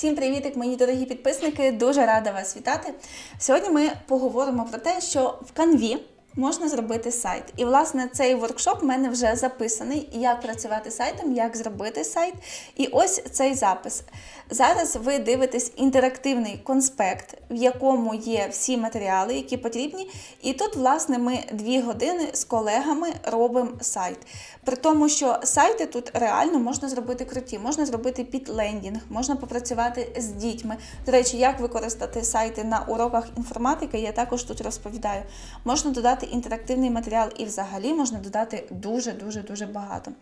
Всім привітик, мої дорогі підписники! Дуже рада вас вітати. Сьогодні ми поговоримо про те, що в канві можна зробити сайт. І, власне, цей воркшоп в мене вже записаний, як працювати сайтом, як зробити сайт. І ось цей запис. Зараз ви дивитесь інтерактивний конспект, в якому є всі матеріали, які потрібні. І тут, власне, ми дві години з колегами робимо сайт. При тому, що сайти тут реально можна зробити круті, можна зробити під лендінг, можна попрацювати з дітьми. До речі, як використати сайти на уроках інформатики, я також тут розповідаю. Можна додати інтерактивний матеріал і взагалі можна додати дуже-дуже дуже багато.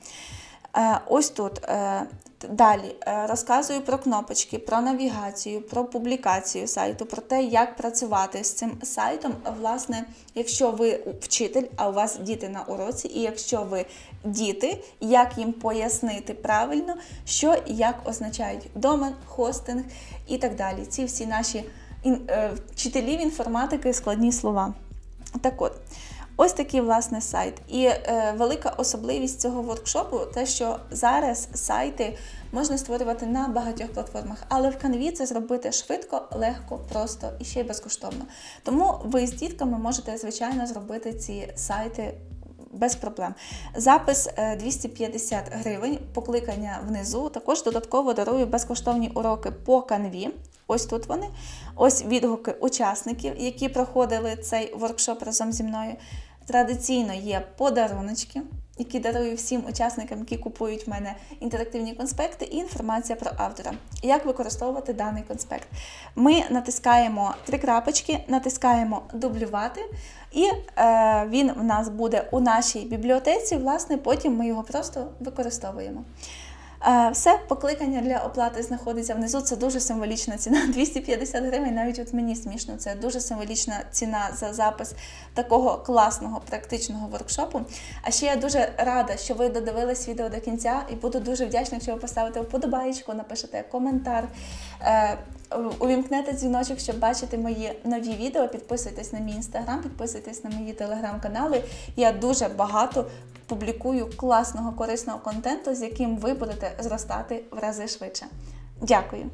Е, Ось тут е, далі е, розказую про кнопочки, про навігацію, про публікацію сайту, про те, як працювати з цим сайтом. Власне, якщо ви вчитель, а у вас діти на уроці, і якщо ви діти, як їм пояснити правильно, що і як означають домен, хостинг і так далі. Ці всі наші вчителів інформатики складні слова. Так от. Ось такий власне сайт. І е, велика особливість цього воркшопу те, що зараз сайти можна створювати на багатьох платформах, але в Canvі це зробити швидко, легко, просто і ще й безкоштовно. Тому ви з дітками можете звичайно зробити ці сайти. Без проблем. Запис е, 250 гривень, покликання внизу. Також додатково дарую безкоштовні уроки по канві. Ось тут вони. Ось відгуки учасників, які проходили цей воркшоп разом зі мною. Традиційно є подаруночки, які дарую всім учасникам, які купують в мене інтерактивні конспекти, і інформація про автора. Як використовувати даний конспект. Ми натискаємо три крапочки, натискаємо дублювати, і е, він в нас буде у нашій бібліотеці. Власне, потім ми його просто використовуємо. Е, Все, покликання для оплати знаходиться внизу. Це дуже символічна ціна. 250 гривень. Навіть от мені смішно. Це дуже символічна ціна за запис такого класного практичного воркшопу. А ще я дуже рада, що ви додивились відео до кінця, і буду дуже вдячна, якщо ви поставите вподобаєчку, напишете коментар. е, Увімкнете дзвіночок, щоб бачити мої нові відео. Підписуйтесь на мій інстаграм, підписуйтесь на мої телеграм-канали. Я дуже багато публікую класного корисного контенту, з яким ви будете зростати в рази швидше. Дякую!